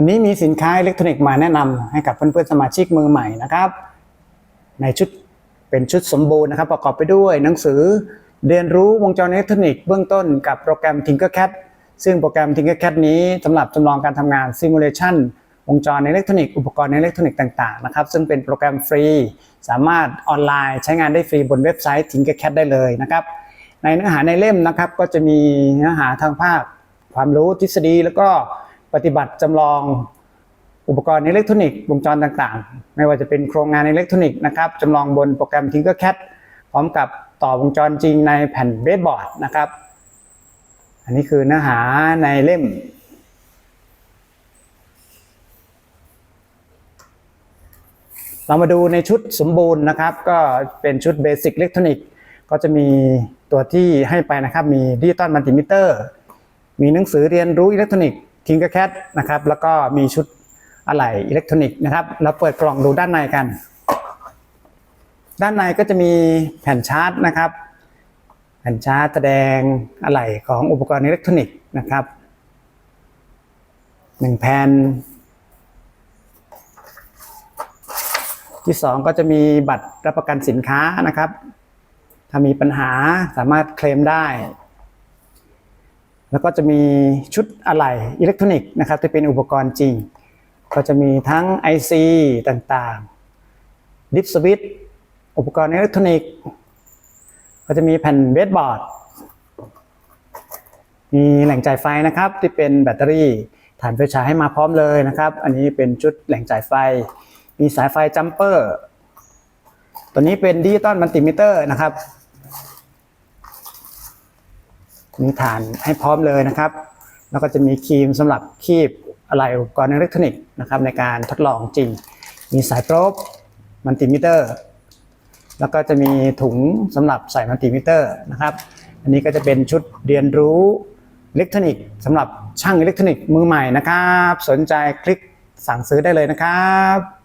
วันนี้มีสินค้าอิเล็กทรอนิกส์มาแนะนำให้กับเพื่อนๆสมาชิกมือใหม่นะครับ ในชุดเป็นชุดสมบูรณ์นะครับประกอบไปด้วยหนังสือเรียนรู้วงจรอิเล็กทรอนิกส์เบื้องต้นกับโปรแกรม Tinkercad ซึ่งโปรแกรม Tinkercad นี้สำหรับจำลองการทำงาน Simulation วงจรอิเล็กทรอนิกส์อุปกรณ์อิเล็กทรอนิกส์ต่างๆนะครับซึ่งเป็นโปรแกรมฟรี สามารถออนไลน์ใช้งานได้ฟรีบนเว็บไซต์ Tinkercad ได้เลยนะครับในเนื้อหาในเล่มนะครับก็จะมีเนื้อหาทางภาค ความรู้ทฤษฎีแล้วก็ ปฏิบัติจำลองอุปกรณ์อิเล็กทรอนิกส์วงจรต่างๆ ไม่ว่าจะเป็นโครงงานอิเล็กทรอนิกส์นะครับจำลองบนโปรแกรม Tinkercad พร้อมกับต่อวงจรจริงในแผ่นเบสบอร์ดนะครับ อันนี้คือเนื้อหาในเล่ม เรามาดูในชุดสมบูรณ์นะครับ ก็เป็นชุดเบสิกอิเล็กทรอนิกส์ก็จะมีตัวที่ให้ไปนะครับ มีดิจิตอลมัลติมิเตอร์ มีหนังสือเรียนรู้อิเล็กทรอนิกส์ ทิงเกอร์แคนะครับแล้วก็มีชุดอะไหล่อิเล็กทรอนิกส์นะครับเราเปิดกล่องดูด้านในกัน ด้านในก็จะมีแผ่นชาร์จนะครับ แผ่นชาร์จแสดงอะไหล่ของอุปกรณ์อิเล็กทรอนิกส์นะครับหนึ่งแผ่นที่สองก็จะมีบัตรรับประกันสินค้านะครับ ถ้ามีปัญหาสามารถเคลมได้ แล้วก็จะมีชุดอะไหล่อิเล็กทรอนิกส์นะครับที่เป็นอุปกรณ์จริง ก็จะมีทั้ง IC ต่างๆ ดิฟสวิตอุปกรณ์อิเล็กทรอนิกส์ก็จะมีแผ่นเบสบอร์ด มีแหล่งจ่ายไฟนะครับที่เป็นแบตเตอรี่ฐานไฟฉายให้มาพร้อมเลยนะครับ อันนี้เป็นชุดแหล่งจ่ายไฟ มีสายไฟจัมเปอร์ ตัวนี้เป็นดิจิตอลมัลติมิเตอร์นะครับ มีฐานให้พร้อมเลยนะครับ แล้วก็จะมีครีมสำหรับคีบอะไหล่อุปกรณ์อิเล็กทรอนิกส์นะครับในการทดลองจริง มีสายโปรบมัลติมิเตอร์ แล้วก็จะมีถุงสำหรับใส่มัลติมิเตอร์นะครับ อันนี้ก็จะเป็นชุดเรียนรู้อิเล็กทรอนิกส์สำหรับช่างอิเล็กทรอนิกส์มือใหม่นะครับ สนใจคลิกสั่งซื้อได้เลยนะครับ